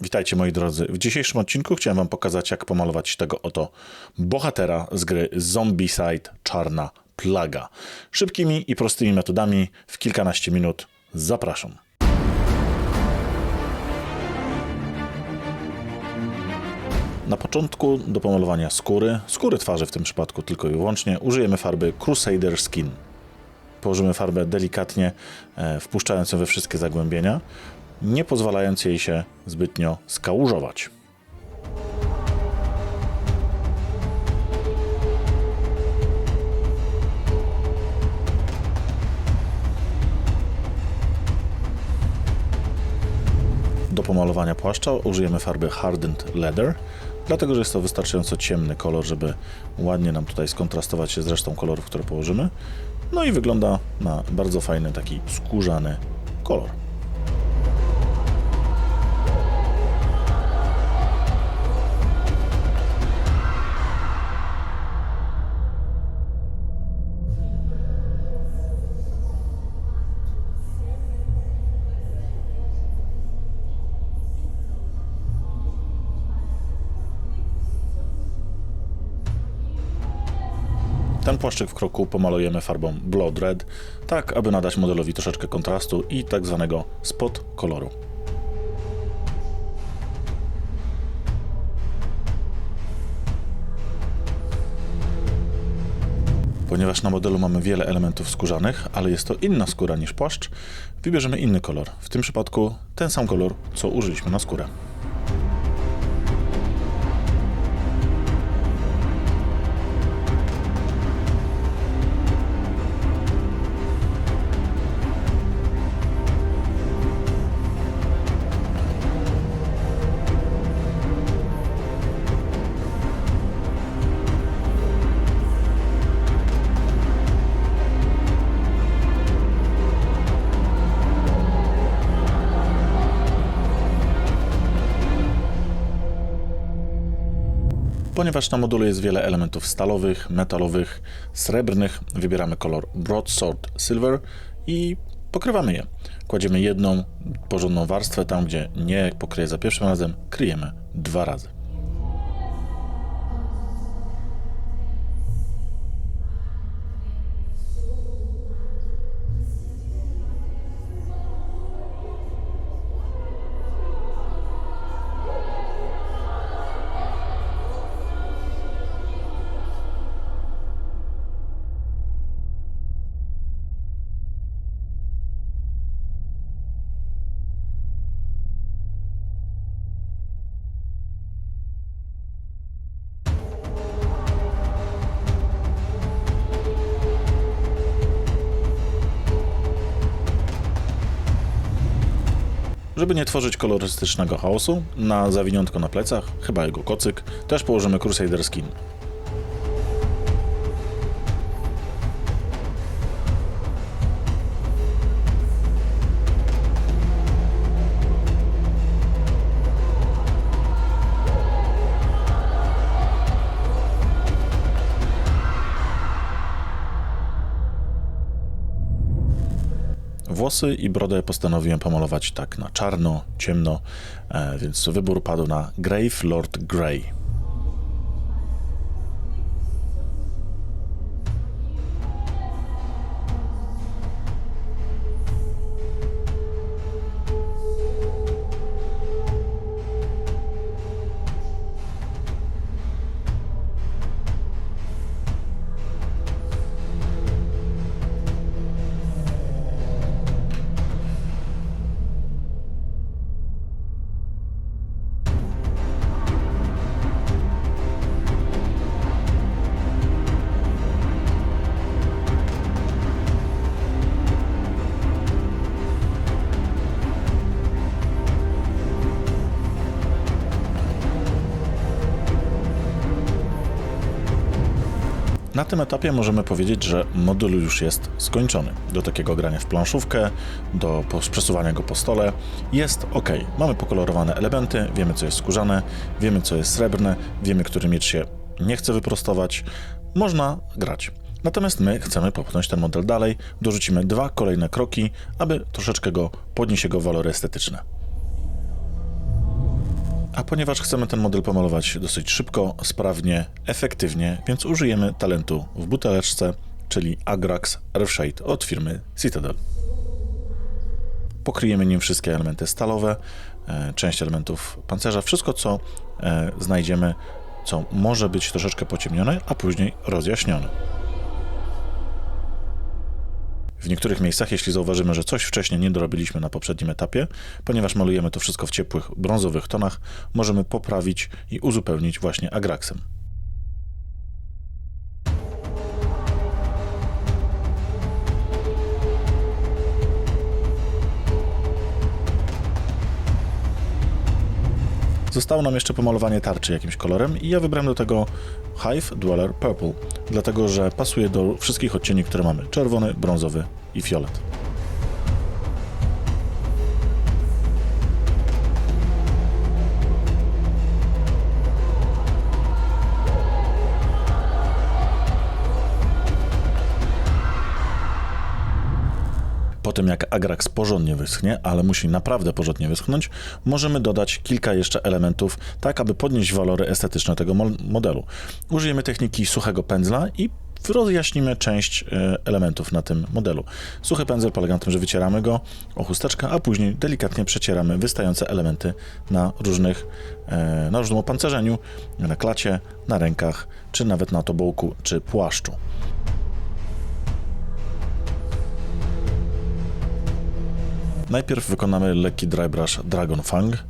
Witajcie moi drodzy. W dzisiejszym odcinku chciałem wam pokazać jak pomalować tego oto bohatera z gry Zombicide Czarna Plaga. Szybkimi i prostymi metodami w kilkanaście minut. Zapraszam. Na początku do pomalowania skóry, skóry twarzy w tym przypadku tylko i wyłącznie, użyjemy farby Crusader Skin. Położymy farbę delikatnie, e, wpuszczając ją we wszystkie zagłębienia, nie pozwalając jej się zbytnio skałużować. Do pomalowania płaszcza użyjemy farby Hardened Leather, dlatego że jest to wystarczająco ciemny kolor, żeby ładnie nam tutaj skontrastować się z resztą kolorów, które położymy. No i wygląda na bardzo fajny taki skórzany kolor. Ten płaszczyk w kroku pomalujemy farbą Blood Red, tak aby nadać modelowi troszeczkę kontrastu i tak zwanego spot koloru. Ponieważ na modelu mamy wiele elementów skórzanych, ale jest to inna skóra niż płaszcz, wybierzemy inny kolor. W tym przypadku ten sam kolor, co użyliśmy na skórę. Ponieważ na modulu jest wiele elementów stalowych, metalowych, srebrnych, wybieramy kolor Broadsword Silver i pokrywamy je. Kładziemy jedną porządną warstwę tam, gdzie nie pokryje za pierwszym razem, kryjemy dwa razy. Żeby nie tworzyć kolorystycznego chaosu, na zawiniątko na plecach, chyba jego kocyk, też położymy Crusader Skin. Włosy i brodę postanowiłem pomalować tak na czarno, ciemno, e, więc wybór padł na Grave Lord Grey. Na tym etapie możemy powiedzieć, że moduł już jest skończony. Do takiego grania w planszówkę, do przesuwania go po stole jest ok. Mamy pokolorowane elementy, wiemy co jest skórzane, wiemy co jest srebrne, wiemy, który miecz się nie chce wyprostować. Można grać. Natomiast my chcemy popchnąć ten model dalej, dorzucimy dwa kolejne kroki, aby troszeczkę go podnieść jego walory estetyczne. A ponieważ chcemy ten model pomalować dosyć szybko, sprawnie, efektywnie, więc użyjemy talentu w buteleczce, czyli Agrax Earthshade od firmy Citadel. Pokryjemy nim wszystkie elementy stalowe, e, część elementów pancerza, wszystko co e, znajdziemy, co może być troszeczkę pociemnione, a później rozjaśnione. W niektórych miejscach, jeśli zauważymy, że coś wcześniej nie dorobiliśmy na poprzednim etapie, ponieważ malujemy to wszystko w ciepłych, brązowych tonach, możemy poprawić i uzupełnić właśnie agraxem. Zostało nam jeszcze pomalowanie tarczy jakimś kolorem i ja wybrałem do tego Hive Dweller Purple, dlatego że pasuje do wszystkich odcieni, które mamy. Czerwony, brązowy i fiolet. Tym jak Agrax porządnie wyschnie, ale musi naprawdę porządnie wyschnąć, możemy dodać kilka jeszcze elementów, tak aby podnieść walory estetyczne tego mo- modelu. Użyjemy techniki suchego pędzla i rozjaśnimy część e, elementów na tym modelu. Suchy pędzel polega na tym, że wycieramy go o chusteczkę, a później delikatnie przecieramy wystające elementy na różnych, e, na różnym opancerzeniu, na klacie, na rękach, czy nawet na tobołku, czy płaszczu. Najpierw wykonamy lekki dry brush Dragon Fang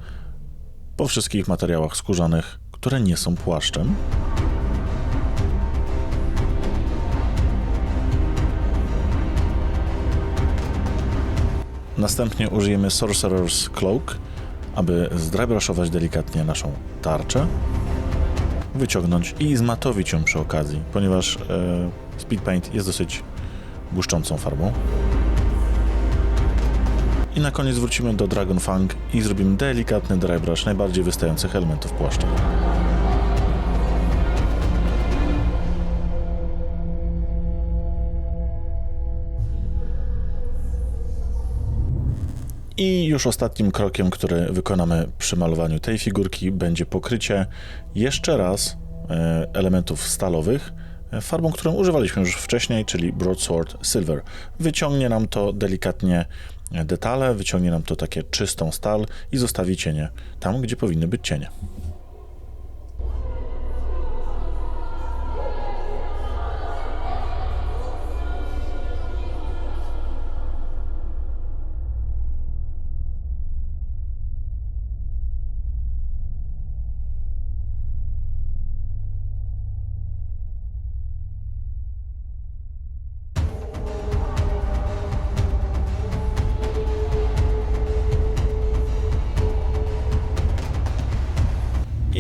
po wszystkich materiałach skórzanych, które nie są płaszczem. Następnie użyjemy Sorcerer's Cloak, aby zdrybruszować delikatnie naszą tarczę, wyciągnąć i zmatowić ją przy okazji, ponieważ e, Speed Paint jest dosyć błyszczącą farbą. I na koniec wrócimy do Dragon Fang i zrobimy delikatny dry brush najbardziej wystających elementów płaszcza. I już ostatnim krokiem, który wykonamy przy malowaniu tej figurki, będzie pokrycie jeszcze raz e, elementów stalowych farbą, którą używaliśmy już wcześniej, czyli Broadsword Silver. Wyciągnie nam to delikatnie detale, wyciągnie nam to takie czystą stal i zostawi cienie tam, gdzie powinny być cienie.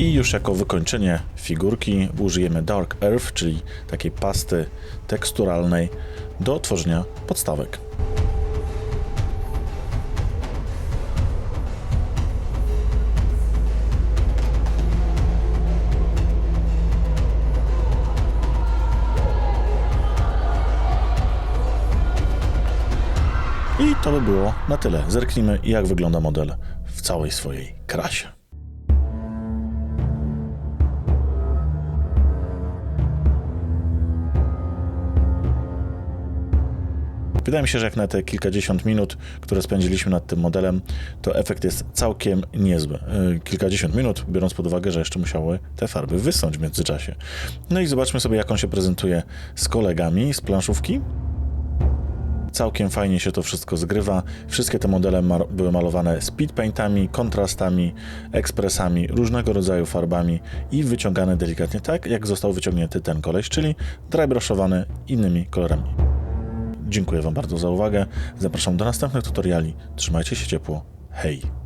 I już jako wykończenie figurki użyjemy Dark Earth, czyli takiej pasty teksturalnej do tworzenia podstawek. I to by było na tyle. Zerknijmy, jak wygląda model w całej swojej krasie. Wydaje mi się, że jak na te kilkadziesiąt minut, które spędziliśmy nad tym modelem, to efekt jest całkiem niezły. Yy, Kilkadziesiąt minut, biorąc pod uwagę, że jeszcze musiały te farby wysnąć w międzyczasie. No i zobaczmy sobie, jak on się prezentuje z kolegami z planszówki. Całkiem fajnie się to wszystko zgrywa. Wszystkie te modele mar- były malowane speed paintami, kontrastami, ekspresami, różnego rodzaju farbami i wyciągane delikatnie tak, jak został wyciągnięty ten koleś, czyli drybrushowany innymi kolorami. Dziękuję Wam bardzo za uwagę. Zapraszam do następnych tutoriali. Trzymajcie się ciepło. Hej!